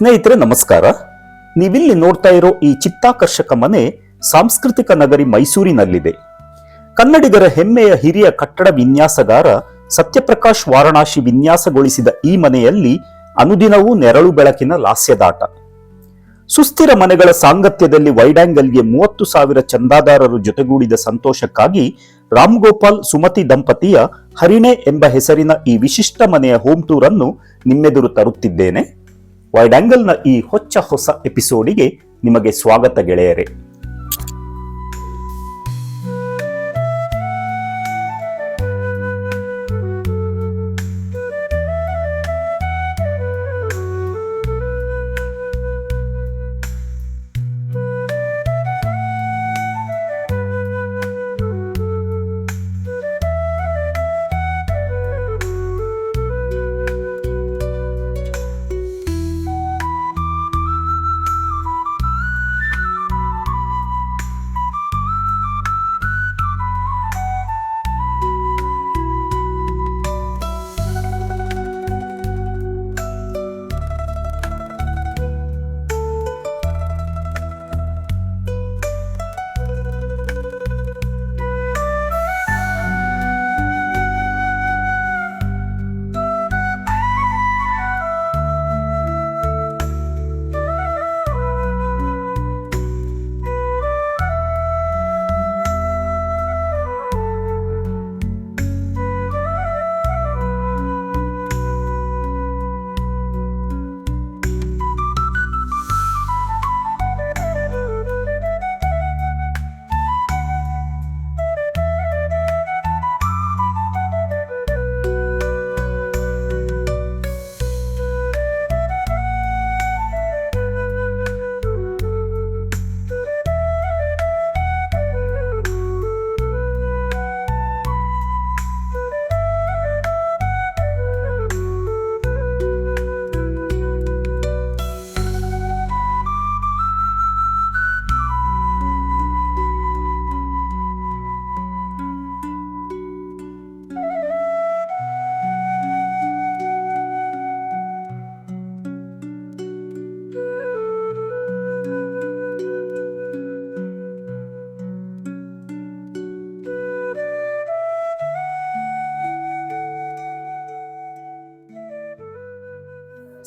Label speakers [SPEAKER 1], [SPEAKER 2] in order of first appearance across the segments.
[SPEAKER 1] ಸ್ನೇಹಿತರೆ, ನಮಸ್ಕಾರ. ನೀವಿಲ್ಲಿ ನೋಡ್ತಾ ಇರೋ ಈ ಚಿತ್ತಾಕರ್ಷಕ ಮನೆ ಸಾಂಸ್ಕೃತಿಕ ನಗರಿ ಮೈಸೂರಿನಲ್ಲಿದೆ. ಕನ್ನಡಿಗರ ಹೆಮ್ಮೆಯ ಹಿರಿಯ ಕಟ್ಟಡ ವಿನ್ಯಾಸಗಾರ ಸತ್ಯಪ್ರಕಾಶ್ ವಾರಣಾಸಿ ವಿನ್ಯಾಸಗೊಳಿಸಿದ ಈ ಮನೆಯಲ್ಲಿ ಅನುದಿನವೂ ನೆರಳು ಬೆಳಕಿನ ಲಾಸ್ಯದಾಟ. ಸುಸ್ಥಿರ ಮನೆಗಳ ಸಾಂಗತ್ಯದಲ್ಲಿ ವೈಡಾಂಗಲ್ಗೆ ಮೂವತ್ತು ಸಾವಿರ ಚಂದಾದಾರರು ಜೊತೆಗೂಡಿದ ಸಂತೋಷಕ್ಕಾಗಿ ರಾಮ್ ಗೋಪಾಲ್ ಸುಮತಿ ದಂಪತಿಯ ಹರಿಣೆ ಎಂಬ ಹೆಸರಿನ ಈ ವಿಶಿಷ್ಟ ಮನೆಯ ಹೋಮ್ ಟೂರ್ ಅನ್ನು ನಿಮ್ಮೆದುರು ತರುತ್ತಿದ್ದೇನೆ. ವೈಡಾಂಗಲ್ನ ಈ ಹೊಚ್ಚ ಹೊಸ ಎಪಿಸೋಡಿಗೆ ನಿಮಗೆ ಸ್ವಾಗತ ಗೆಳೆಯರೇ.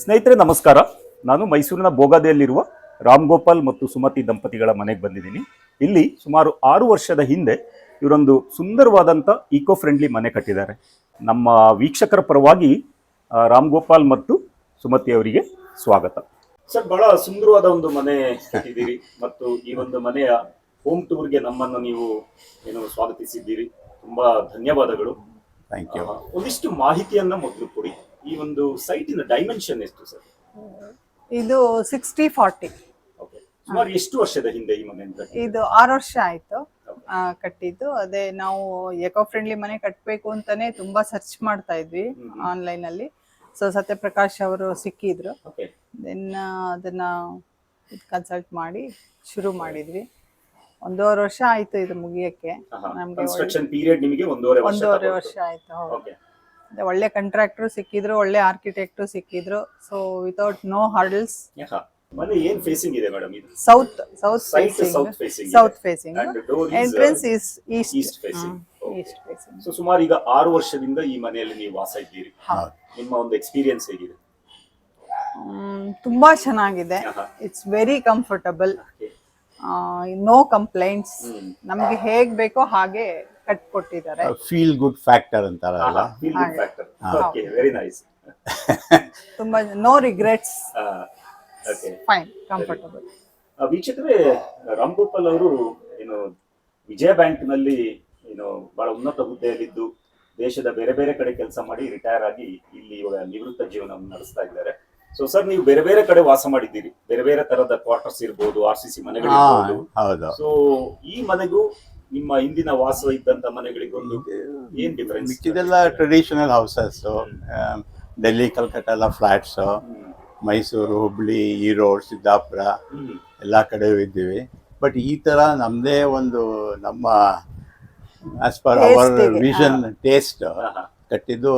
[SPEAKER 1] ಸ್ನೇಹಿತರೆ ನಮಸ್ಕಾರ. ನಾನು ಮೈಸೂರಿನ ಬೋಗಾದೆಯಲ್ಲಿರುವ ರಾಮ್ ಗೋಪಾಲ್ ಮತ್ತು ಸುಮತಿ ದಂಪತಿಗಳ ಮನೆಗೆ ಬಂದಿದ್ದೀನಿ. ಇಲ್ಲಿ ಸುಮಾರು ಆರು ವರ್ಷದ ಹಿಂದೆ ಇವರೊಂದು ಸುಂದರವಾದಂಥ ಈಕೋ ಫ್ರೆಂಡ್ಲಿ ಮನೆ ಕಟ್ಟಿದ್ದಾರೆ. ನಮ್ಮ ವೀಕ್ಷಕರ ಪರವಾಗಿ ರಾಮ್ ಗೋಪಾಲ್ ಮತ್ತು ಸುಮತಿ ಅವರಿಗೆ ಸ್ವಾಗತ. ಸರ್ ಬಹಳ ಸುಂದರವಾದ ಒಂದು ಮನೆ ಕಟ್ಟಿದ್ದೀರಿ ಮತ್ತು ಈ ಒಂದು ಮನೆಯ ಹೋಮ್ ಟೂರ್ಗೆ ನಮ್ಮನ್ನು ನೀವು ಏನು ಸ್ವಾಗತಿಸಿದ್ದೀರಿ. ತುಂಬಾ ಧನ್ಯವಾದಗಳು.
[SPEAKER 2] ಥ್ಯಾಂಕ್ ಯು
[SPEAKER 1] ಒಂದಿಷ್ಟು ಮಾಹಿತಿಯನ್ನ ಮೊದಲು ಕೊಡಿ. ಈ ಒಂದು ಸೈಟಿನ ಡೈಮೆನ್ಷನ್ ಎಷ್ಟು ಸರ್?
[SPEAKER 3] ಇದು ಸಿಕ್ಸ್ಟಿ ಫಾರ್ಟಿ
[SPEAKER 1] ಸುಮಾರು ಎಷ್ಟು ವರ್ಷದ ಹಿಂದೆ ಈ ಮನೆ ಅಂತ
[SPEAKER 3] ಇದು ಆರು ವರ್ಷ ಆಯ್ತು ಆ, ಕಟ್ಟಿದ್ದು. ಅದೇ ನಾವು ಎಕೋ ಫ್ರೆಂಡ್ಲಿ ಮನೆ ಕಟ್ಟಬೇಕು ಅಂತಾನೆ ತುಂಬಾ ಸರ್ಚ್ ಮಾಡ್ತಾ ಇದ್ವಿ ಆನ್ಲೈನ್ ಅಲ್ಲಿ. ಸೊ ಸತ್ಯಪ್ರಕಾಶ್ ಅವರು ಸಿಕ್ಕಿದ್ರು.
[SPEAKER 1] ಓಕೆ
[SPEAKER 3] ದೆನ್ ಅದನ್ನ ಕನ್ಸಲ್ಟ್ ಮಾಡಿ ಶುರು ಮಾಡಿದ್ವಿ. ಒಂದೂವರೆ ವರ್ಷ ಆಯ್ತು ಇದು ಮುಗಿಯಕ್ಕೆ. ನಮ್ಗೆ
[SPEAKER 1] ಕನ್ಸ್ಟ್ರಕ್ಷನ್ ಪೀರಿಯಡ್ ನಿಮಗೆ ಒಂದೂವರೆ ವರ್ಷ
[SPEAKER 3] ಒಂದೂವರೆ ವರ್ಷ ಆಯ್ತು ಹೌದು. ಒಳ್ಳೆ ಕಂಟ್ರಾಕ್ಟರ್ ಸಿಕ್ಕಿದ್ರು ಒಳ್ಳೆ ಆರ್ಕಿಟೆಕ್ಟು ಸಿಕ್ಕಿದ್ರು. ಸೊ ವಿತೌಟ್ ನೋ ಹರ್ಡಲ್ಸ್
[SPEAKER 1] ಮನೆ ಏನ್ ಫೇಸಿಂಗ್ ಇದೆ ಮೇಡಮ್ ಇದು?
[SPEAKER 3] South south facing south facing entrance is east
[SPEAKER 1] facing facing.
[SPEAKER 3] East facing
[SPEAKER 1] so ಸುಮಾರು ಈಗ ಆರು ವರ್ಷದಿಂದ ಈ ಮನೆಯಲ್ಲಿ ನೀವು ವಾಸ ಇದ್ದೀರಿ. ನಿಮ್ಮ ಒಂದು ಎಕ್ಸ್ಪೀರಿಯನ್ಸ್ ಹೇಗಿದೆ?
[SPEAKER 3] ತುಂಬಾ ಚೆನ್ನಾಗಿದೆ. It's very comfortable. No complaints ನಮ್ಗೆ ಹೇಗ್ ಬೇಕೋ ಹಾಗೆ ಕಟ್ಕೊಟ್ಟಿದ್ದಾರೆ.
[SPEAKER 2] ಫೀಲ್ ಗುಡ್ ಫ್ಯಾಕ್ಟರ್ ಅಂತಾರಲ್ಲ?
[SPEAKER 1] Feel good factor okay very nice
[SPEAKER 3] ತುಂಬಾ no regrets
[SPEAKER 1] okay
[SPEAKER 3] fine comfortable
[SPEAKER 1] ವೀಕ್ಷಕರೇ ರಾಮ್ ಗೋಪಾಲ್ ಅವರು ಏನು ವಿಜಯ ಬ್ಯಾಂಕ್ನಲ್ಲಿ ಏನು ಬಹಳ ಉನ್ನತ ಹುದ್ದೆಯಲ್ಲಿದ್ದು ದೇಶದ ಬೇರೆ ಬೇರೆ ಕಡೆ ಕೆಲಸ ಮಾಡಿ ರಿಟೈರ್ ಆಗಿ ಇಲ್ಲಿ ಇವಾಗ ನಿವೃತ್ತ ಜೀವನವನ್ನು ನಡೆಸ್ತಾ ಇದ್ದಾರೆ. ಸೊ ಸರ್ ನೀವು ಬೇರೆ ಬೇರೆ ಕಡೆ ವಾಸ ಮಾಡಿದ್ದೀರಿ. ಬೇರೆ ಬೇರೆ ತರದ ಕ್ವಾರ್ಟರ್ಸ್ ಇರ್ಬೋದು ಆರ್ ಸಿ ಸಿ
[SPEAKER 2] ಹಾ ಹೌದು.
[SPEAKER 1] ಸೊ ಈ ಮನೆಗೂ ನಿಮ್ಮ ಹಿಂದಿನ ವಾಸ ಇದ್ದಂತ ಮನೆಗಳಿಗೊಂದು ಏನ್ ಡಿಫರೆನ್ಸ್
[SPEAKER 2] ಮಿಕ್ಕಿದೆಲ್ಲ ಟ್ರೆಡಿಷನಲ್ ಹೌಸಸ್ ಡೆಲ್ಲಿ ಕಲ್ಕಟ್ಟ ಎಲ್ಲ ಫ್ಲಾಟ್ಸ್ ಮೈಸೂರು ಹುಬ್ಳಿ ಈರೋಡ್ ಸಿದ್ದಾಪುರ ಎಲ್ಲ ಕಡೆ ಇದ್ದೀವಿ. ಬಟ್ ಈ ತರ ನಮ್ಮದೇ ಒಂದು ನಮ್ಮ as per our vision taste ಕಟ್ಟಿದ್ದು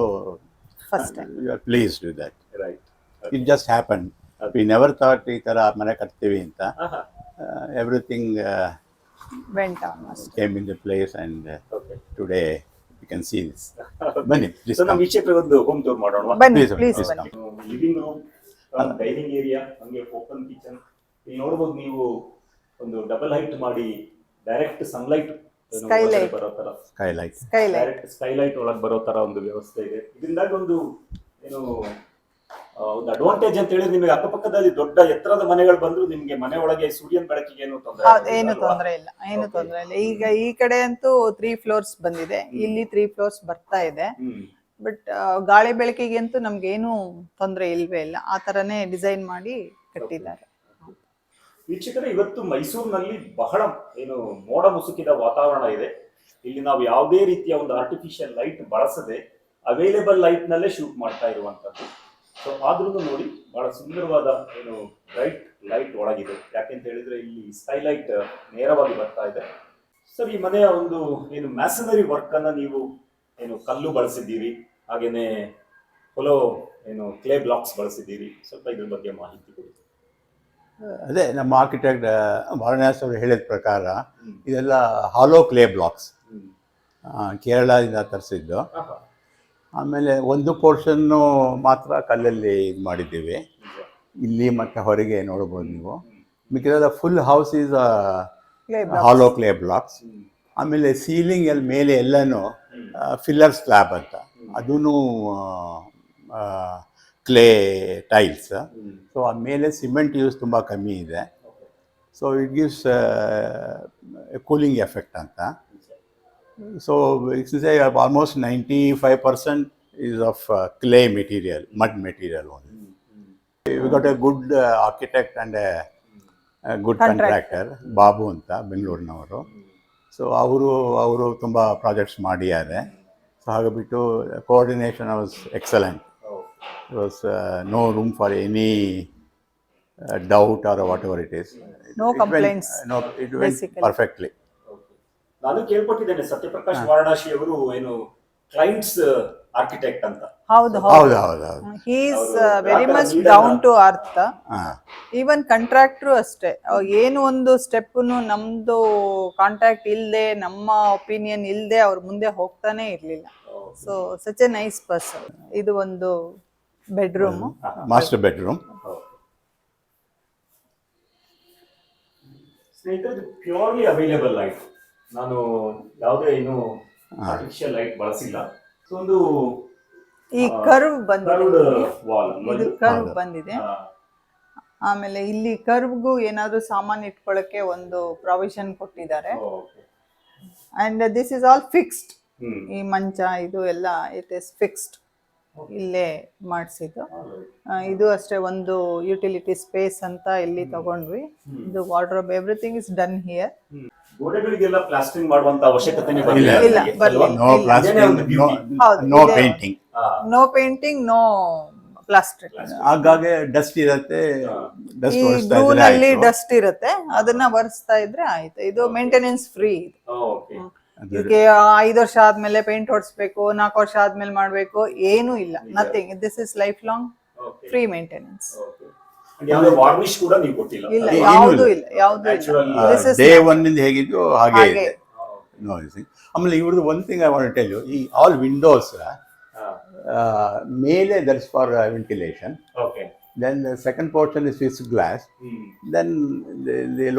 [SPEAKER 3] first time
[SPEAKER 2] you are pleased with that
[SPEAKER 1] right
[SPEAKER 2] it just happen we never thought ಈ ಥರ ಮನೆ ಕಟ್ತೀವಿ ಅಂತ.
[SPEAKER 1] ಆಹಾ.
[SPEAKER 2] Everything
[SPEAKER 3] went almost
[SPEAKER 2] came in the place and
[SPEAKER 1] Okay.
[SPEAKER 2] Today you can see this ಬನ್ನಿ please
[SPEAKER 1] so ನಮ್ಮ ವೀಕ್ಷಕರಿಗೆ ಒಂದು ಹೋಮ್ ಟೂರ್ ಮಾಡೋಣ.
[SPEAKER 3] ಬನ್ನಿ
[SPEAKER 2] Please,
[SPEAKER 3] ಪ್ಲೀಸ್
[SPEAKER 2] please
[SPEAKER 3] ಬನ್ನಿ.
[SPEAKER 1] ಲಿವಿಂಗ್ ರೂಮ್ ಡೈನಿಂಗ್ ಏರಿಯಾ ಹಂಗೆ ಓಪನ್ ಕಿಚನ್ ಇಲ್ಲಿ ನೋಡ್ಬೋದು ನೀವು ಒಂದು ಡಬಲ್ ಹೈಟ್ ಮಾಡಿ ಡೈರೆಕ್ಟ್ ಸನ್ಲೈಟ್
[SPEAKER 3] Skylight.
[SPEAKER 1] ಬರೋ ತರ.
[SPEAKER 2] ಸ್ಕೈಲೈಟ್
[SPEAKER 3] ಸ್ಕೈಲೈಟ್
[SPEAKER 1] ಡೈರೆಕ್ಟ್ ಸ್ಕೈಲೈಟ್ ಒಳಗೆ ಬರೋ ತರ ಒಂದು ವ್ಯವಸ್ಥೆ ಇದೆ. ಇದರಿಂದಾಗಿ ಒಂದು ಏನು ಒಂದು ಅಡ್ವಾಂಟೇಜ್ ಅಂತ ಹೇಳಿದ್ರೆ ನಿಮಗೆ ಅಕ್ಕಪಕ್ಕದಲ್ಲಿ ದೊಡ್ಡ ಎತ್ತರದ ಮನೆಗಳು ಬಂದ್ರು ನಿಮ್ಗೆ ಮನೆ ಒಳಗೆ ಸೂರ್ಯನ ಬೆಳಕಿಗೆ ಏನು ತೊಂದರೆ
[SPEAKER 3] ಹೌದು ಏನು ತೊಂದರೆ ಇಲ್ಲ ಏನು ತೊಂದರೆ ಇಲ್ಲ. ಈಗ ಈ ಕಡೆ ಅಂತೂ ತ್ರೀ ಫ್ಲೋರ್ಸ್ ಬಂದಿದೆ. ಇಲ್ಲಿ ತ್ರೀ ಫ್ಲೋರ್ಸ್ ಬರ್ತಾ ಇದೆ. ಬಟ್ ಗಾಳಿ ಬೆಳಕಿಗೆ ಅಂತೂ ನಮ್ಗೆ ಏನು ತೊಂದರೆ ಇಲ್ವೇ ಇಲ್ಲ. ಆ ತರನೇ ಡಿಸೈನ್ ಮಾಡಿ ಕಟ್ಟಿದ್ದಾರೆ.
[SPEAKER 1] ವೀಕ್ಷಕರೇ ಇವತ್ತು ಮೈಸೂರಿನಲ್ಲಿ ಬಹಳ ಏನು ಮೋಡ ಮುಸುಕಿದ ವಾತಾವರಣ ಇದೆ. ಇಲ್ಲಿ ನಾವು ಯಾವುದೇ ರೀತಿಯ ಒಂದು ಆರ್ಟಿಫಿಷಿಯಲ್ ಲೈಟ್ ಬಳಸದೆ ಅವೈಲೇಬಲ್ ಲೈಟ್ ನಲ್ಲೇ ಶೂಟ್ ಮಾಡ್ತಾ ಇರುವಂತದ್ದು ಸೊ ಆದ್ರೂ ನೋಡಿ ಬಹಳ ಸುಂದರವಾದ ಏನು ಬ್ರೈಟ್ ಲೈಟ್ ಒಳಗಿದೆ. ಯಾಕೆಂತ ಹೇಳಿದ್ರೆ ಇಲ್ಲಿ ಸ್ಕೈಲೈಟ್ ನೇರವಾಗಿ ಬರ್ತಾ ಇದೆ. ಸರ್ ಈ ಮನೆಯ ಒಂದು ಏನು ಮ್ಯಾಸನರಿ ವರ್ಕ್ ಅನ್ನ ನೀವು ಏನು ಕಲ್ಲು ಬಳಸಿದ್ದೀರಿ ಹಾಗೇನೆ ಹೊಲೋ ಏನು ಕ್ಲೇ ಬ್ಲಾಕ್ಸ್ ಬಳಸಿದ್ದೀರಿ? ಸ್ವಲ್ಪ ಇದ್ರ ಬಗ್ಗೆ ಮಾಹಿತಿ ಕೊಡಿ.
[SPEAKER 2] ಅದೇ ನಮ್ಮ ಆರ್ಕಿಟೆಕ್ಟ್ ವಾರಣಾಸಿ ಅವರು ಹೇಳಿದ ಪ್ರಕಾರ ಇದೆಲ್ಲ ಹಾಲೋ ಕ್ಲೇ ಬ್ಲಾಕ್ಸ್ ಕೇರಳದಿಂದ ತರಿಸಿದ್ದು. ಆಮೇಲೆ ಒಂದು ಪೋರ್ಷನ್ನು ಮಾತ್ರ ಕಲ್ಲಲ್ಲಿ ಇದು ಮಾಡಿದ್ದೀವಿ. ಇಲ್ಲಿ ಮತ್ತು ಹೊರಗೆ ನೋಡ್ಬೋದು ನೀವು. ಮಿಕ್ಕಿದ full house is hollow clay blocks ಆಮೇಲೆ ಸೀಲಿಂಗ್ ಅಲ್ಲಿ ಮೇಲೆ ಎಲ್ಲನೂ ಫಿಲ್ಲರ್ ಸ್ಲ್ಯಾಬ್ ಅಂತ. ಅದೂ ಕ್ಲೇ ಟೈಲ್ಸ್. ಸೊ ಆ ಮೇಲೆ ಸಿಮೆಂಟ್ ಯೂಸ್ ತುಂಬ ಕಮ್ಮಿ ಇದೆ. So it gives cooling effect ಅಂತ. So it's almost ninety five percent is of clay material mud material only
[SPEAKER 1] hmm. Hmm.
[SPEAKER 2] We got a good architect and a good
[SPEAKER 3] Contractor.
[SPEAKER 2] Contractor Babu ಅಂತ ಬೆಂಗಳೂರಿನವರು so ಅವರು ಅವರು ತುಂಬ projects ಮಾಡಿದ್ದಾರೆ so ಹಾಗಾಗಿಬಿಟ್ಟು coordination was excellent
[SPEAKER 1] Oh.
[SPEAKER 2] Was no room for any doubt or whatever it is
[SPEAKER 3] No complaints,
[SPEAKER 2] no it went
[SPEAKER 3] basically.
[SPEAKER 2] Perfectly
[SPEAKER 1] Okay. ನಾನು ಕೇಳ್ಪಟ್ಟಿದ್ದೇನೆ ಸತ್ಯಪ್ರಕಾಶ್ ವಾರಣಾಸಿ ಅವರು ಏನು clients architect ಅಂತ.
[SPEAKER 3] ಹೌದು
[SPEAKER 2] ಹೌದು
[SPEAKER 3] ಹೌದು.
[SPEAKER 2] ಹೌದು
[SPEAKER 1] ಅವ್ರು
[SPEAKER 3] ವೆರಿ ಮಚ್ ಡೌನ್? ಟು ಅರ್ಥ
[SPEAKER 2] ಹಾಂ.
[SPEAKER 3] ಈವನ್ ಕಾಂಟ್ರಾಕ್ಟ್ರು ಅಷ್ಟೇ. ಏನು ಒಂದು ಸ್ಟೆಪ್ಪನ್ನು ನಮ್ದು ಕಾಂಟ್ಯಾಕ್ಟ್ ಇಲ್ಲದೆ ನಮ್ಮ ಒಪಿನಿಯನ್ ಇಲ್ಲದೆ ಅವ್ರ ಮುಂದೆ ಹೋಗ್ತಾನೆ ಇರಲಿಲ್ಲ. So such a nice person ಇದು ಒಂದು ಬೆಡ್ರೂಮ್
[SPEAKER 2] ಮಾಸ್ಟರ್ ಬೆಡ್ರೂಮ್
[SPEAKER 1] ಸ್ನೇಹಿತರೆ ಪ್ಯೂರ್ಲಿ ಅವೈಲೇಬಲ್ ಲೈಟ್ ನಾನು ಯಾವುದೇ ಏನು ಆರ್ಟಿಫಿಷಿಯಲ್ ಲೈಟ್ ಬಳಸಿಲ್ಲ. ಸೊ ಒಂದು
[SPEAKER 3] ಈ ಕರ್ವ್ ಬಂದಿದೆ.
[SPEAKER 1] ವಾಲ್
[SPEAKER 3] ಇದು ಕರ್ವ್ ಬಂದಿದೆ. ಆಮೇಲೆ ಇಲ್ಲಿ ಕರ್ವ್ಗೂ ಏನಾದರೂ ಸಾಮಾನ್ ಇಟ್ಕೊಳ್ಳಕ್ಕೆ ಒಂದು ಪ್ರಾವಿಷನ್ ಕೊಟ್ಟಿದ್ದಾರೆ. And this is all fixed ಈ ಮಂಚ ಇದು ಎಲ್ಲ ಇಟ್ ಇಸ್ ಫಿಕ್ಸ್ಡ್ ಇಲ್ಲೇ ಮಾಡಿಸಿದ್ದು. ಇದು ಅಷ್ಟೇ ಒಂದು ಯುಟಿಲಿಟಿ ಸ್ಪೇಸ್ ಅಂತ ಇಲ್ಲಿ ತಗೊಂಡ್ವಿ. ಇದು wardrobe everything is done here.
[SPEAKER 1] ಗೋಡೆಗಳಿಗೆಲ್ಲ plastering ಮಾಡುವಂತ ಅವಶ್ಯಕತೆನೇ
[SPEAKER 2] ಇಲ್ಲ.
[SPEAKER 3] ಬರ್ಲಿಲ್ಲ.
[SPEAKER 2] ನೋ. ಪ್ಲಾಸ್ಟಿಂಗ್ ನೋ
[SPEAKER 3] ಇದೆ.
[SPEAKER 2] Painting
[SPEAKER 3] no painting no plastic
[SPEAKER 2] ಆಗಾಗ್ಗೆ ಡಸ್ಟ್ ಇರುತ್ತೆ ಡಸ್ಟ್
[SPEAKER 3] ಈ
[SPEAKER 2] ಒರೆಸ್ತಾ
[SPEAKER 3] ಗ್ಲೂ ನಲ್ಲಿ. ಡಸ್ಟ್ ಇರುತ್ತೆ ಅದನ್ನ ಒರೆಸ್ತಾ ಇದ್ರೆ ಆಯ್ತು. ಇದು ಮೇಂಟೆನೆನ್ಸ್ ಫ್ರೀ
[SPEAKER 1] ಓಕೆ
[SPEAKER 2] ಅದು.
[SPEAKER 3] ಇದಕ್ಕೆ ಐದು ವರ್ಷ ಆದ್ಮೇಲೆ ಪೇಂಟ್ ಹೊಡ್ಸ್ಬೇಕು ನಾಲ್ಕು ವರ್ಷ ಆದ್ಮೇಲೆ ಮಾಡ್ಬೇಕು ಏನೂ ಇಲ್ಲ. Nothing this is life long free maintenance
[SPEAKER 1] okay ಯಾವುದೇ ವಾರ್ನಿಶ್ ಕೂಡ ನೀವು ಕೊಟ್ಟಿಲ್ಲ
[SPEAKER 3] ಇಲ್ಲ
[SPEAKER 2] ಏನೂ
[SPEAKER 3] ಯಾವ್ದು
[SPEAKER 2] ಇಲ್ಲ.
[SPEAKER 3] ಇಲ್ಲ ಯಾವ್ದು
[SPEAKER 1] Natural,
[SPEAKER 3] ಇಲ್ಲ This is
[SPEAKER 2] ಡೇ ಒನ್ ಇಂದ ಹೇಗಿದ್ದು ಹಾಗೆ
[SPEAKER 3] ಹಾಗೆ.
[SPEAKER 2] ಇದೆ ನೋ ಆಮೇಲೆ ಇವ್ರದ್ದು one thing I want tell you ಈ ಆಲ್ ವಿಂಡೋಸ್ ಮೇಲೆ that's for ventilation
[SPEAKER 1] okay
[SPEAKER 2] then the second portion is fix glass
[SPEAKER 1] hmm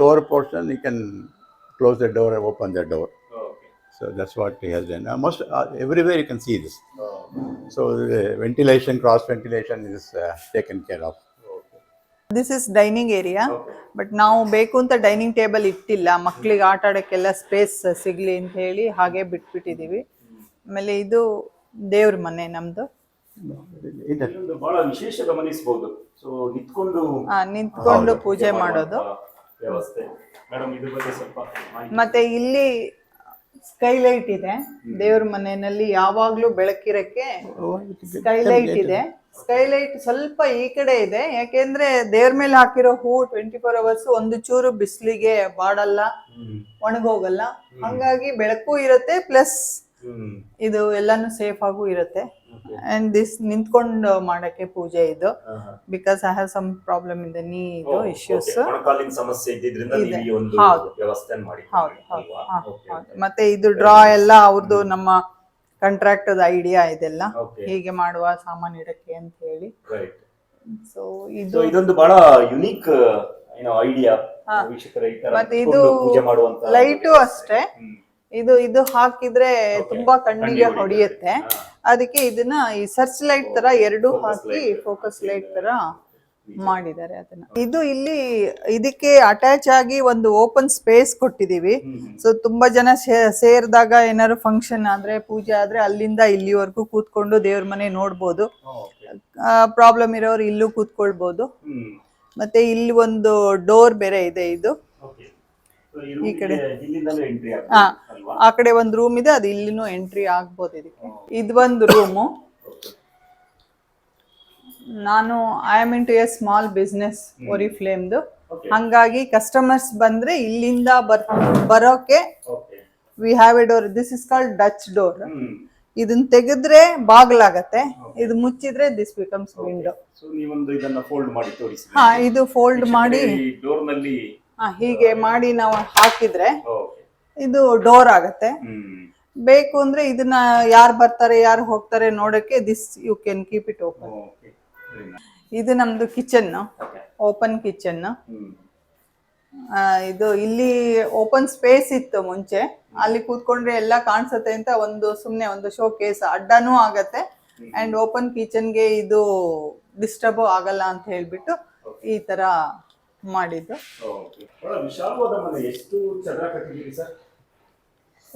[SPEAKER 2] lower portion you can close the door and open the door
[SPEAKER 1] okay
[SPEAKER 2] so that's what he has done uh, most uh, everywhere you can see this so the ventilation cross ventilation is
[SPEAKER 3] this is dining area but ನಾವು ಬೇಕು ಅಂತ dining table ಇಟ್ಟಿಲ್ಲ. ಮಕ್ಕಳಿಗೆ ಆಟ ಆಡೋಕ್ಕೆಲ್ಲ space ಸಿಗ್ಲಿ ಅಂತ ಹೇಳಿ ಹಾಗೆ ಬಿಟ್ಬಿಟ್ಟಿದ್ದೀವಿ ಆಮೇಲೆ ಇದು ದೇವ್ರ ಮನೆ ನಮ್ದು.
[SPEAKER 1] ಬಹಳ ವಿಶೇಷ ಗಮನಿಸಬಹುದು ಸೊ ನಿಂತ್ಕೊಂಡು
[SPEAKER 3] ಆ, ನಿಂತ್ಕೊಂಡು ಪೂಜೆ ಮಾಡೋದು.
[SPEAKER 1] ವ್ಯವಸ್ಥೆ. ಮೇಡಮ್ ಇದ್ರ ಬಗ್ಗೆ ಸ್ವಲ್ಪ ಮಾಹಿತಿ.
[SPEAKER 3] ಮತ್ತೆ ಇಲ್ಲಿ ಸ್ಕೈಲೈಟ್ ಇದೆ. ದೇವ್ರ ಮನೆಯಲ್ಲಿ ಯಾವಾಗ್ಲೂ ಬೆಳಕಿರಕ್ಕೆ ಸ್ಕೈಲೈಟ್ ಇದೆ. ಸ್ಕೈಲೈಟ್ ಸ್ವಲ್ಪ ಈ ಕಡೆ ಇದೆ. ಯಾಕೆಂದ್ರೆ ದೇವ್ರ ಮೇಲೆ ಹಾಕಿರೋ ಹೂ ಟ್ವೆಂಟಿ ಫೋರ್ ಅವರ್ಸ್ ಒಂದು ಚೂರು ಬಿಸಿಲಿಗೆ ಬಾಡಲ್ಲ ಒಣಗೋಗಲ್ಲ. ಹಂಗಾಗಿ ಬೆಳಕು ಇರುತ್ತೆ ಪ್ಲಸ್ ಇದು ಎಲ್ಲಾನು ಸೇಫ್ ಆಗೂ ಇರುತ್ತೆ. ಅಂಡ್ ದಿಸ್ ನಿಂತ್ಕೊಂಡು ಮಾಡಕ್ಕೆ ಪೂಜೆ ಇದು. Because I have some problem in the knee ಇದು ಇಶ್ಯೂಸ್
[SPEAKER 1] ಮೊಣಕಾಲಿನ ಸಮಸ್ಯೆ
[SPEAKER 3] ಹೌದು. ಹೌದು. ಮತ್ತೆ ಇದು ಡ್ರಾ ಎಲ್ಲ ಅವ್ರದ್ದು ನಮ್ಮ ಕಾಂಟ್ರಾಕ್ಟ್ ಐಡಿಯಾ ಇದೆಲ್ಲ
[SPEAKER 1] Okay.
[SPEAKER 3] ಹೀಗೆ ಮಾಡುವ ಸಾಮಾನ್ ಇಡಕ್ಕೆ ಅಂತ ಹೇಳಿ
[SPEAKER 1] ರೈಟ್
[SPEAKER 3] ಸೊ
[SPEAKER 1] ಸೊ
[SPEAKER 3] ಇದು
[SPEAKER 1] ಇದೊಂದು ಬಹಳ ಯುನೀಕ್ ಏನೋ ಐಡಿಯಾ
[SPEAKER 3] ಹಾ.
[SPEAKER 1] ವೀಕ್ಷಕರ ಈ ತರ
[SPEAKER 3] ಮತ್ತೆ
[SPEAKER 1] ಕುತ್ಕೊಂಡು
[SPEAKER 3] ಇದು
[SPEAKER 1] ಪೂಜೆ ಮಾಡುವಂತ
[SPEAKER 3] ಲೈಟು ಅಷ್ಟೇ
[SPEAKER 1] ಹ್ಮ್.
[SPEAKER 3] ಇದು ಇದು ಹಾಕಿದ್ರೆ ತುಂಬಾ ಕಣ್ಣಿಗೆ
[SPEAKER 1] ಕಣ್ಣಿಗೆ
[SPEAKER 3] ಹೊಡೆಯುತ್ತೆ
[SPEAKER 1] ಹಾ.
[SPEAKER 3] ಅದಕ್ಕೆ ಇದನ್ನ ಈ ಸರ್ಚ್ ಲೈಟ್ ತರ ಎರಡು
[SPEAKER 1] Focus
[SPEAKER 3] ಹಾಕಿ
[SPEAKER 1] light.
[SPEAKER 3] ಫೋಕಸ್ ಲೈಟ್ ತರ ಮಾಡಿದ್ದಾರೆ ಅದನ್ನ. ಇದು ಇಲ್ಲಿ ಇದಕ್ಕೆ ಅಟ್ಯಾಚ್ ಆಗಿ ಒಂದು ಓಪನ್ ಸ್ಪೇಸ್ ಕೊಟ್ಟಿದೀವಿ. ಸೊ ತುಂಬಾ ಜನ ಸೇರಿದಾಗ ಏನಾದ್ರು ಫಂಕ್ಷನ್ ಆದ್ರೆ ಪೂಜೆ ಆದ್ರೆ ಅಲ್ಲಿಂದ ಇಲ್ಲಿವರೆಗೂ ಕೂತ್ಕೊಂಡು ದೇವ್ರ ಮನೆ ನೋಡ್ಬೋದು. ಪ್ರಾಬ್ಲಮ್ ಇರೋರು ಇಲ್ಲೂ ಕೂತ್ಕೊಳ್ಬೋದು. ಮತ್ತೆ ಇಲ್ಲಿ ಒಂದು ಡೋರ್ ಬೇರೆ ಇದೆ ಇದು.
[SPEAKER 1] ಈ
[SPEAKER 3] ಕಡೆ. ಆ ಕಡೆ ಒಂದು ರೂಮ್ ಇದೆ ಅದು ಇಲ್ಲಿನೂ ಎಂಟ್ರಿ ಆಗ್ಬೋದು ಇದಕ್ಕೆ. ಇದು ಒಂದು ರೂಮು. ನಾನು I am in to a small business ಒರಿ ಫ್ಲೇಮ್ದು. ಹಂಗಾಗಿ ಕಸ್ಟಮರ್ಸ್ ಬಂದ್ರೆ ಇಲ್ಲಿಂದ ಬರ್ ಬರೋಕೆ. We have a door this is called Dutch door. ಇದನ್ನ ತೆಗೆದ್ರೆ ಬಾಗ್ಲಾಗತ್ತೆ. ಇದು ಮುಚ್ಚಿದ್ರೆ ದಿಸ್ ಬಿಕಮ್ಸ್ ವಿಂಡೋ ಹಾ ಇದು ಫೋಲ್ಡ್ ಮಾಡಿ. ಹೀಗೆ ಮಾಡಿ ನಾವು ಹಾಕಿದ್ರೆ ಇದು ಡೋರ್ ಆಗತ್ತೆ. ಬೇಕು ಅಂದ್ರೆ ಇದನ್ನ ಯಾರು ಬರ್ತಾರೆ ಯಾರು ಹೋಗ್ತಾರೆ ನೋಡಕ್ಕೆ this you can keep it open ಇದು ನಮ್ದು ಕಿಚನ್ ಓಪನ್ ಕಿಚನ್ ಇದು ಇಲ್ಲಿ ಓಪನ್ ಸ್ಪೇಸ್ ಇತ್ತು ಮುಂಚೆ. ಅಲ್ಲಿ ಕೂತ್ಕೊಂಡ್ರೆ ಎಲ್ಲ ಕಾಣಿಸುತ್ತೆ ಅಂತ ಒಂದು ಸುಮ್ಮನೆ ಒಂದು ಶೋ ಕೇಸ್ ಅಡ್ಡನೂ ಆಗತ್ತೆ. ಅಂಡ್ ಓಪನ್ ಕಿಚನ್ಗೆ ಇದು ಡಿಸ್ಟರ್ಬ್ ಆಗಲ್ಲ ಅಂತ ಹೇಳ್ಬಿಟ್ಟು ಈ ತರ ಮಾಡಿದ್ದು.
[SPEAKER 1] ಓಕೆ ವಿಶಾಲವಾದ ಮನೆ ಎಷ್ಟು ಚದರ ಕಟ್ಟಿದ್ದೀರಿ ಸರ್?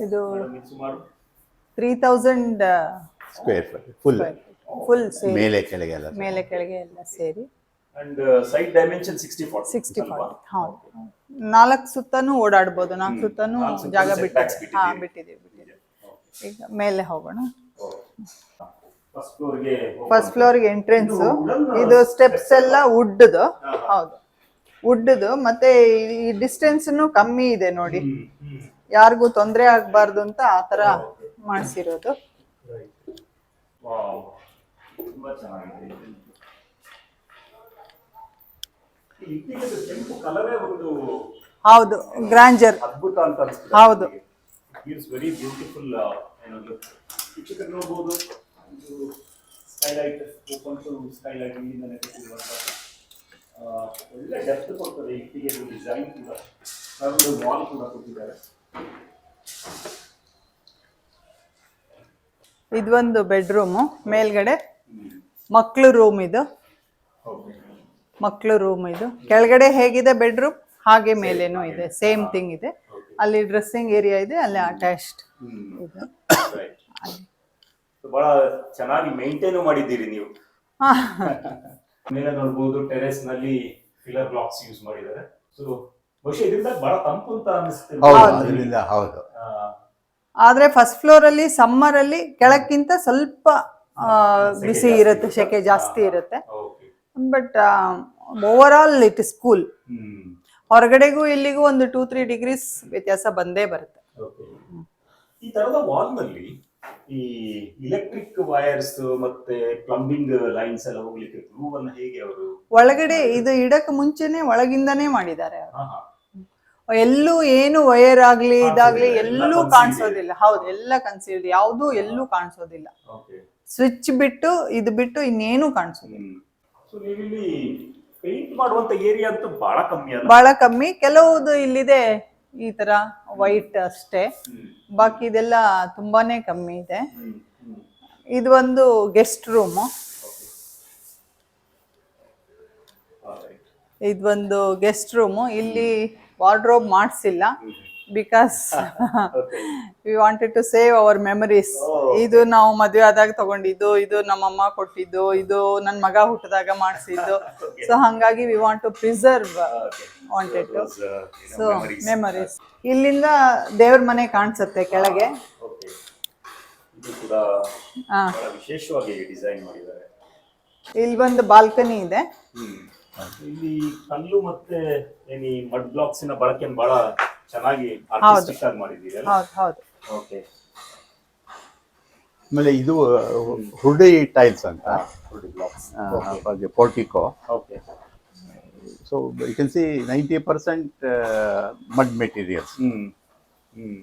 [SPEAKER 3] ಇದು three thousand
[SPEAKER 2] square foot full
[SPEAKER 3] full ಸೇರಿ
[SPEAKER 2] ಮೇಲೆ ಕೆಳಗೆ ಎಲ್ಲ
[SPEAKER 3] ಮೇಲೆ ಕೆಳಗೆ ಎಲ್ಲ ಸೇರಿ.
[SPEAKER 1] And side dimension sixty forty
[SPEAKER 3] sixty forty ಹೌದು. ನಾಲ್ಕು ಸುತ್ತನೂ ಓಡಾಡ್ಬೋದು ನಾಲ್ಕು ಸುತ್ತನೂ ಜಾಗ ಬಿಟ್ಟು ಹಾ. ಬಿಟ್ಟಿದ್ದೀವಿ ಬಿಟ್ಟಿದ್ದೀವಿ. ಈಗ ಮೇಲೆ ಹೋಗೋಣ.
[SPEAKER 1] ಫಸ್ಟ್ ಫ್ಲೋರ್ಗೆ
[SPEAKER 3] ಎಂಟ್ರೆನ್ಸ್
[SPEAKER 1] ಇದು
[SPEAKER 3] ಸ್ಟೆಪ್ಸ್ ಎಲ್ಲ ವುಡ್ದು ಹೌದು. ವುಡ್ದು ಮತ್ತೆ ಈ ಡಿಸ್ಟೆನ್ಸ್ನು ಕಮ್ಮಿ ಇದೆ ನೋಡಿ. ಯಾರಿಗೂ ತೊಂದರೆ ಆಗಬಾರ್ದು ಅಂತ ಆ ತರ ಮಾಡಿಸಿರೋದು.
[SPEAKER 1] ತುಂಬಾ ಚೆನ್ನಾಗಿದೆ ಇಟ್ಟಿಗೆದು ಕೆಂಪು ಕಲರೇ ಒಂದು
[SPEAKER 3] ಹೌದು ಗ್ರಾಂಜರ್
[SPEAKER 1] ಅದ್ಭುತ ಅಂತ ಅನಿಸ್ತದೆ.
[SPEAKER 3] ಹೌದು.
[SPEAKER 1] ಇಟ್ಸ್ ವೆರಿ ಬ್ಯೂಟಿಫುಲ್ ಏನದು ವೀಕ್ಷಕರು ನೋಡ್ಬೋದು. ಇದು ಸ್ಕೈಲೈಟ್ ಓಪನ್ ಟು ಸ್ಕೈಲೈಟ್ ಇಲ್ಲಿಂದನೇ ಕಟ್ಟಿರುವಂಥ ಆ, ಒಳ್ಳೆ ಡೆಪ್ತ್ ಕೊಡ್ತದೆ ಇಟ್ಟಿಗೆ ಡಿಸೈನ್ ಕೂಡ. ಒಂದು ವಾಲ್ ಕೂಡ ಕೊಟ್ಟಿದ್ದಾರೆ.
[SPEAKER 3] ಇದೊಂದು ಬೆಡ್ರೂಮು ಮೇಲ್ಗಡೆ ಮಕ್ಳು ರೂಮ್ ಇದು.
[SPEAKER 1] ಓಕೆ
[SPEAKER 3] ಮಕ್ಳು ರೂಮ್ ಇದು. ಕೆಳಗಡೆ ಹೇಗಿದೆ ಬೆಡ್ರೂಮ್ ಹಾಗೆ ಮೇಲೇನೂ ಇದೆ. ಸೇಮ್ ಥಿಂಗ್ ಇದೆ. ಅಲ್ಲಿ ಡ್ರೆಸ್ಸಿಂಗ್ ಏರಿಯಾ ಇದೆ ಅಲ್ಲಿ ಅಟ್ಯಾಚ್ಡ್ ಇದೆ.
[SPEAKER 1] ರೈಟ್ ಬಹಳ ಚೆನ್ನಾಗಿ ಮೇಂಟೈನ್ ಮಾಡಿದ್ದೀರಿ ನೀವು. ಮೇಲೆ ನೋಡಬಹುದು ಟೆರೆಸ್ನಲ್ಲಿ ಫಿಲರ್ ಬ್ಲಾಕ್ಸ್ ಯೂಸ್ ಮಾಡಿದ್ದಾರೆ. ಸೊ ಬಹುಶಃ ಇದರಿಂದ ಬಹಳ ತಂಪು ಅಂತ ಅನಿಸುತ್ತೆ
[SPEAKER 2] ಹೌದು ಹೌದು.
[SPEAKER 1] ಆ,
[SPEAKER 3] ಆದ್ರೆ ಫಸ್ಟ್ ಫ್ಲೋರ್ ಅಲ್ಲಿ ಸಮ್ಮರ್ ಅಲ್ಲಿ ಕೆಳಕ್ಕಿಂತ ಸ್ವಲ್ಪ ಬಿಸಿ ಇರುತ್ತೆ ಸೆಕೆ ಜಾಸ್ತಿ ಇರುತ್ತೆ. But overall it is cool ಹೊರಗಡೆಗೂ ಇಲ್ಲಿಗೂ ಒಂದು ಟೂ ತ್ರೀ ಡಿಗ್ರೀಸ್ ವ್ಯತ್ಯಾಸ ಬಂದೇ ಬರುತ್ತೆ.
[SPEAKER 1] ಈ ತರದ ವಾಲ್ನಲ್ಲಿ ಈ ಇಲೆಕ್ಟ್ರಿಕ್ ವೈರ್ಸ್ ಮತ್ತೆ ಪ್ಲಂಬಿಂಗ್ ಲೈನ್ಸ್ ಎಲ್ಲ ಹೋಗ್ಲಿಕ್ಕೆ ಅನ್ನ ಹೇಗೆ ಅವರು
[SPEAKER 3] ಒಳಗಡೆ ಇದು ಇಡಕ್ ಮುಂಚೆನೆ ಒಳಗಿಂದಾನೇ ಮಾಡಿದ್ದಾರೆ ಎಲ್ಲೂ ಏನು ವೈರ್ ಆಗ್ಲಿ ಇದಾಗ್ಲಿ
[SPEAKER 1] ಎಲ್ಲೂ
[SPEAKER 3] ಕಾಣಿಸೋದಿಲ್ಲ. ಹೌದು ಎಲ್ಲ ಕನ್ಸಿಲ್ಡ್ ಯಾವುದು ಎಲ್ಲೂ ಕಾಣಿಸೋದಿಲ್ಲ. ಸ್ವಿಚ್ ಬಿಟ್ಟು ಇದು ಬಿಟ್ಟು ಇನ್ನೇನು ಕಾಣಿಸೋದಿಲ್ಲ.
[SPEAKER 1] ಸೊ ನೀವಿಲ್ಲಿ ಪೇಂಟ್ ಮಾಡುವಂತ ಏರಿಯಾ ಅಂತೂ ಬಹಳ ಕಮ್ಮಿ ಅಲ್ಲ?
[SPEAKER 3] ಬಹಳ ಕಮ್ಮಿ. ಕೆಲವುದು ಇಲ್ಲಿದೆ ಈ ತರ ವೈಟ್ ಅಷ್ಟೇ. ಬಾಕಿ ಇದೆಲ್ಲ ತುಂಬಾನೇ ಕಮ್ಮಿ ಇದೆ. ಇದು ಒಂದು ಗೆಸ್ಟ್ ರೂಮ್. ಇದೊಂದು ಗೆಸ್ಟ್ ರೂಮ್ ಇಲ್ಲಿ ವಾರ್ಡ್ರೋಬ್ ಮಾಡಿಸಿಲ್ಲ. Because we wanted to save our memories. ಇದು ನಾವು ಮದುವೆ ಆದಾಗ ತಗೊಂಡಿದ್ದು ಇದು ನಮ್ಮಮ್ಮ ಕೊಟ್ಟಿದ್ದು ಇದು ನನ್ನ ಮಗ ಹುಟ್ಟಿದಾಗ ಮಾಡಿಸಿದ್ದು. ಸೊ ಹಂಗಾಗಿ we want to preserve. Wanted to so memories ಇಲ್ಲಿಂದ ದೇವ್ರ ಮನೆ ಕಾಣಿಸುತ್ತೆ ಕೆಳಗೆ.
[SPEAKER 1] ಬಹಳ ವಿಶೇಷವಾಗಿ ಡಿಸೈನ್ ಮಾಡಿದ್ದಾರೆ.
[SPEAKER 3] ಇಲ್ಲಿ ಒಂದು ಬಾಲ್ಕನಿ ಇದೆ.
[SPEAKER 1] ಇಲ್ಲಿ ಕಲ್ಲು ಮತ್ತೆ ಏನಿ ಮಡ್ ಬ್ಲಾಕ್ಸ್ನ ಬಳಕೆಯನ್ನು ಬಹಳ ಚೆನ್ನಾಗಿ ಆರ್ಟಿಸ್ಟಿಕ್ ಆಗಿ ಮಾಡಿದ್ದೀರಿ
[SPEAKER 3] ಹೌದು ಹೌದು.
[SPEAKER 1] ಓಕೆ
[SPEAKER 2] ಆಮೇಲೆ ಇದು ಹುರ್ಡಿ ಟೈಲ್ಸ್ ಅಂತ.
[SPEAKER 1] Blocks
[SPEAKER 2] portico
[SPEAKER 1] okay
[SPEAKER 2] so you can see ninety percent mud materials
[SPEAKER 1] hmm hmm.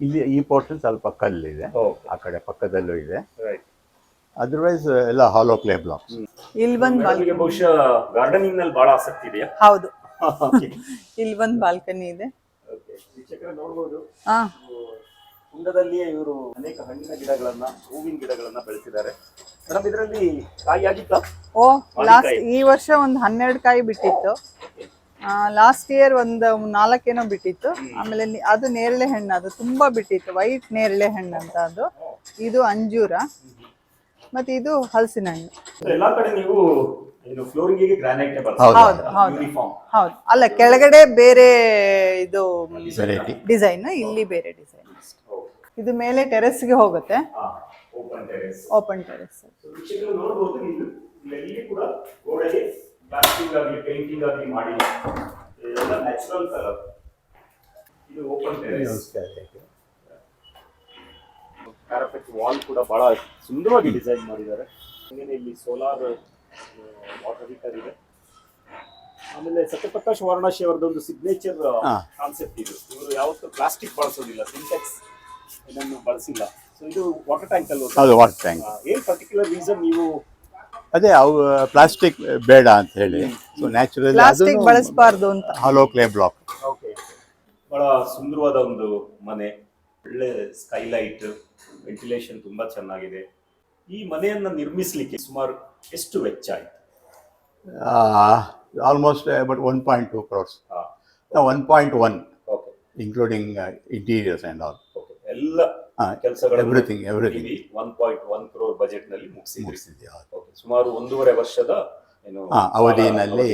[SPEAKER 2] ಇಲ್ಲಿ ಈ ಪೋರ್ಷನ್ ಸ್ವಲ್ಪ ಕಲ್ಲಿದೆ.
[SPEAKER 1] ಇದೆ
[SPEAKER 2] ಆ ಕಡೆ ಪಕ್ಕದಲ್ಲೂ ಇದೆ.
[SPEAKER 1] ರೈಟ್
[SPEAKER 2] ಅದರ್ವೈಸ್ ಎಲ್ಲ ಹಾಲೋ ಕ್ಲೇ ಬ್ಲಾಕ್
[SPEAKER 3] ಇಲ್ಲಿ ಬಂದ್ ಬಾಲ್
[SPEAKER 1] ನಿಮಗೆ ಬಹುಶಃ ಗಾರ್ಡನಿಂಗ್ನಲ್ಲಿ ಬಹಳ ಆಸಕ್ತಿ ಇದೆಯಾ?
[SPEAKER 3] ಹೌದು. ಇಲ್ಲಿ ಒಂದು ಬಾಲ್ಕನಿ ಇದೆ.
[SPEAKER 1] ವೀಕ್ಷಕರೇ ನೋಡಬಹುದು
[SPEAKER 3] ಹಾ
[SPEAKER 1] ಕುಂಡದಲ್ಲಿಯೇ ಇವರು ಅನೇಕ ಹಣ್ಣಿನ ಗಿಡಗಳನ್ನ ಹೂವಿನ ಗಿಡಗಳನ್ನ ಬೆಳೆಸಿದ್ದಾರೆ. ಮೇಡಮ್ ಇದರಲ್ಲಿ ಕಾಯಿ ಆಗಿತ್ತಾ?
[SPEAKER 3] ಓ ಲಾಸ್ಟ್ ಈ ವರ್ಷ ಒಂದು ಹನ್ನೆರಡು ಕಾಯಿ ಬಿಟ್ಟಿತ್ತು. ಲಾಸ್ಟ್ ಇಯರ್ ಒಂದು ನಾಲ್ಕೇನೋ ಬಿಟ್ಟಿತ್ತು. ಆಮೇಲೆ ನಿ- ಅದು ನೇರಳೆ ಹಣ್ಣು ಅದು ತುಂಬಾ ಬಿಟ್ಟಿತ್ತು. ವೈಟ್ ನೇರಳೆ ಹಣ್ಣು ಅಂತ ಅದು. ಇದು ಅಂಜೂರ. ಮತ್ತೆ ಇದು ಹಲಸಿನ ಹಣ್ಣು.
[SPEAKER 1] ಎಲ್ಲಾ ಕಡೆ ನೀವು ಏನು ಫ್ಲೋರಿಂಗ್ಗೆ ಗ್ರಾನೈಟ್
[SPEAKER 2] ಹೌದು.
[SPEAKER 3] ಹೌದು, ಹೌದು.
[SPEAKER 1] ಯೂನಿಫಾರ್ಮ್
[SPEAKER 3] ಹೌದು. ಅಲ್ಲ ಕೆಳಗಡೆ ಬೇರೆ ಇದು ಡಿಸೈನ್ ಇಲ್ಲಿ ಬೇರೆ ಡಿಸೈನ್. ಇದು ಮೇಲೆ ಟೆರೆಸ್ಗೆ ಹೋಗುತ್ತೆ.
[SPEAKER 1] ಓಪನ್ ಟೆರೆಸ್
[SPEAKER 3] ಓಪನ್ ಟೆರೆಸ್
[SPEAKER 1] ವೀಕ್ಷಕರು ನೋಡಬಹುದು ಇದು. ಇಲ್ಲೆಲ್ಲಿ ಕೂಡ ಗೋಡೆಗೆ ಪ್ಲಾಸ್ಟಿಂಗ್ ಆಗಲಿ ಪೇಂಟಿಂಗ್ ಆಗಲಿ ಮಾಡಿಲ್ಲ. ಇದೆಲ್ಲ ನ್ಯಾಚುರಲ್ ಕಲರ್ ಇದು ಓಪನ್ ಟೆರೆಸ್ ಪ್ಯಾರಾಪೆಟ್ ವಾಲ್ ಕೂಡ ಬಹಳ ಸುಂದರವಾಗಿ ಡಿಸೈನ್ ಮಾಡಿದ್ದಾರೆ. ಇಲ್ಲಿ ಸೋಲಾರ್ ವಾಟರ್ ಹೀಟರ್ ಇದೆ. ಆಮೇಲೆ ಸತ್ಯಪ್ರಕಾಶ್ ವಾರಣಾಸಿ ಅವರದ್ದು ಒಂದು ಸಿಗ್ನೇಚರ್ ಕಾನ್ಸೆಪ್ಟ್ ಇದು. ಇವರು ಯಾವತ್ತೂ ಪ್ಲಾಸ್ಟಿಕ್ ಬಳಸೋದಿಲ್ಲ ಸಿಂಟೆಕ್ಸ್ ಇದನ್ನು ಬಳಸಿಲ್ಲ. ಸೊ ಇದು ವಾಟರ್ ಟ್ಯಾಂಕ್ ಅಲ್ಲಿ
[SPEAKER 2] ಹೌದು ವಾಟರ್ ಟ್ಯಾಂಕ್
[SPEAKER 1] ಏನ್ ಪರ್ಟಿಕ್ಯುಲರ್ ರೀಸನ್ ನೀವು
[SPEAKER 2] ಅದೇ ಅವು ಪ್ಲಾಸ್ಟಿಕ್ ಬೇಡ ಅಂತ ಹೇಳಿ. ಸೊ ನ್ಯಾಚುರಲ್
[SPEAKER 3] ಪ್ಲಾಸ್ಟಿಕ್ ಬಳಸಬಾರ್ದು ಅಂತ.
[SPEAKER 2] ಹಲೋ ಕ್ಲೇ ಬ್ಲಾಕ್
[SPEAKER 1] ಓಕೆ ಬಹಳ ಸುಂದರವಾದ ಒಂದು ಮನೆ ಒಳ್ಳೆ ಸ್ಕೈಲೈಟ್ ವೆಂಟಿಲೇಷನ್ ತುಂಬಾ ಚೆನ್ನಾಗಿದೆ. ಈ ಮನೆಯನ್ನ ನಿರ್ಮಿಸಲಿಕ್ಕೆ ಸುಮಾರು ಎಷ್ಟು ವೆಚ್ಚ ಆಯ್ತು?
[SPEAKER 2] Almost but one point two crores one point one
[SPEAKER 1] okay
[SPEAKER 2] including interiors and all
[SPEAKER 1] okay ಎಲ್ಲ ಕೆಲಸಗಳು
[SPEAKER 2] everything everything
[SPEAKER 1] one point one crore ಬಜೆಟ್ನಲ್ಲಿ ಮುಗಿಸಿದ್ರಿ. ಓಕೆ ಸುಮಾರು ಒಂದೂವರೆ ವರ್ಷದ ಏನು ಅವಧಿಯಲ್ಲಿ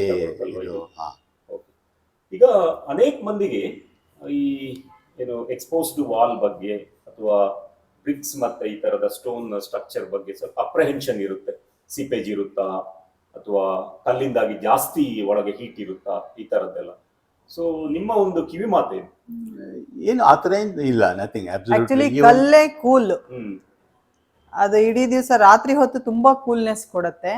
[SPEAKER 2] ಇದು?
[SPEAKER 1] ಓಕೆ. ಈಗ ಅನೇಕ ಮಂದಿಗೆ ಈ ಏನು ಎಕ್ಸ್ಪೋಸ್ಡ್ ವಾಲ್ ಬಗ್ಗೆ ಅಥವಾ ಬ್ರಿಕ್ಸ್ ಮತ್ತೆ ಈ ತರದ ಸ್ಟೋನ್ ಸ್ಟ್ರಕ್ಚರ್ ಬಗ್ಗೆ ಸ್ವಲ್ಪ ಅಪ್ರಹೆನ್ಷನ್ ಇರುತ್ತೆ. ಸೀಪೇಜ್ ಇರುತ್ತಾ? ಅಥವಾ ಕಲ್ಲಿಂದಾಗಿ ಜಾಸ್ತಿ ಒಳಗೆ ಹೀಟ್ ಇರುತ್ತಾ? ಈ ತರದ್ದೆಲ್ಲ. ಸೊ ನಿಮ್ಮ ಒಂದು ಕಿವಿ ಮಾತೇನು
[SPEAKER 2] ಏನು ಆ ಥರ ಏನ್ ಇಲ್ಲ ನಥಿಂಗ್
[SPEAKER 3] ಆಕ್ಚುಲಿ ಕಲ್ಲೇ ಕೂಲ್ ಅದು ಇಡೀ ದಿವಸ ರಾತ್ರಿ ಹೊತ್ತು ತುಂಬಾ ಕೂಲ್ನೆಸ್ ಕೊಡುತ್ತೆ.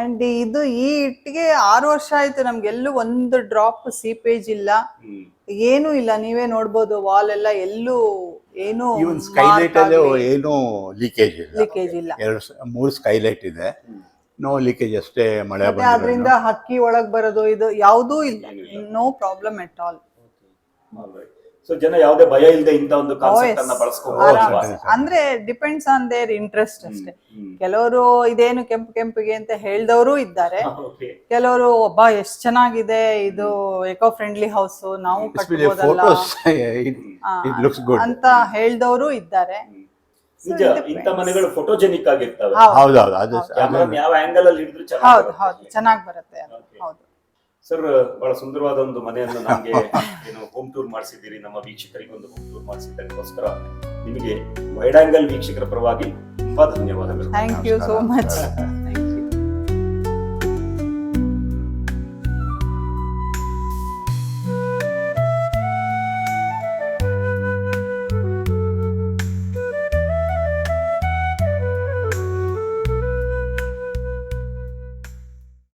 [SPEAKER 3] ಅಂಡ್ ಇದು ಈ ಇಟ್ಟಿಗೆ ಆರು ವರ್ಷ ಆಯ್ತು ನಮ್ಗೆಲ್ಲೂ ಒಂದು ಡ್ರಾಪ್ ಸೀಪೇಜ್ ಇಲ್ಲ. ಏನು ಇಲ್ಲ ನೀವೇ ನೋಡ್ಬೋದು ವಾಲ್ ಎಲ್ಲ ಎಲ್ಲೂ ಏನು
[SPEAKER 2] ಸ್ಕೈಲೈಟ್ ಅಲ್ಲಿ ಏನು ಲೀಕೇಜ್
[SPEAKER 3] ಲೀಕೇಜ್ ಇಲ್ಲ.
[SPEAKER 2] ಎರಡು ಮೂರು ಸ್ಕೈಲೈಟ್ ಇದೆ. ನೋ ಲೀಕೇಜ್ ಅಷ್ಟೇ ಮಳೆ
[SPEAKER 3] ಅದರಿಂದ ಹಕ್ಕಿ ಒಳಗ್ ಬರೋದು ಇದು ಯಾವುದೂ ಇಲ್ಲ. No problem at all
[SPEAKER 1] so ಜನ ಯಾವುದೇ ಭಯ ಇಲ್ಲದೆ ಇಂತ ಒಂದು ಕಾನ್ಸೆಪ್ಟ್ ಅನ್ನ
[SPEAKER 2] Oh,
[SPEAKER 1] ಬಳಸ್ಕೋಬಹುದು
[SPEAKER 3] ಅಂದ್ರೆ ಡಿಪೆಂಡ್ಸ್ ಆನ್ ದೇರ್ ಇಂಟ್ರೆಸ್ಟ್ ಅಷ್ಟೇ. ಕೆಲವರು ಇದೇನು ಕೆಂಪು ಕೆಂಪಿಗೆ ಅಂತ ಹೇಳ್ದವರು ಇದ್ದಾರೆ. ಕೆಲವರು ಒಬ್ಬ ಎಷ್ಟ್ ಚೆನ್ನಾಗಿದೆ ಇದು ಎಕೋ ಫ್ರೆಂಡ್ಲಿ ಹೌಸ್ ನಾವು ಕಟ್ಬೋದಲ್ಲ. ಅಂತ ಹೇಳ್ದವರು ಇದ್ದಾರೆ.
[SPEAKER 1] ನಿಜ ಇಂಥ ಮನೆಗಳು ಫೋಟೋಜೆನಿಕ್ ಆಗಿರ್ತವೆ.
[SPEAKER 3] ಹೌದು.
[SPEAKER 1] ಹೌದು ಯಾವ ಆಂಗಲ್ ಅಲ್ಲಿ ಹಿಡಿದ್ರು
[SPEAKER 3] ಹೌದು
[SPEAKER 1] ಚೆನ್ನಾಗಿ
[SPEAKER 3] ಹೌದು ಚೆನ್ನಾಗಿ ಬರುತ್ತೆ. ಹೌದು.
[SPEAKER 1] ಸರ್ ಬಹಳ ಸುಂದರವಾದ ಒಂದು ಮನೆಯನ್ನು ನಮಗೆ ಏನು ಹೋಮ್ ಟೂರ್ ಮಾಡಿಸಿದ್ದೀರಿ. ನಮ್ಮ ವೀಕ್ಷಕರಿಗೆ ಒಂದು ಹೋಮ್ ಟೂರ್ ಮಾಡಿಸಿದ್ದಕ್ಕೋಸ್ಕರ ನಿಮಗೆ ವೈಡ್ ಆಂಗಲ್ ವೀಕ್ಷಕರ ಪರವಾಗಿ ತುಂಬಾ ಧನ್ಯವಾದಗಳು.
[SPEAKER 3] Thank you so much.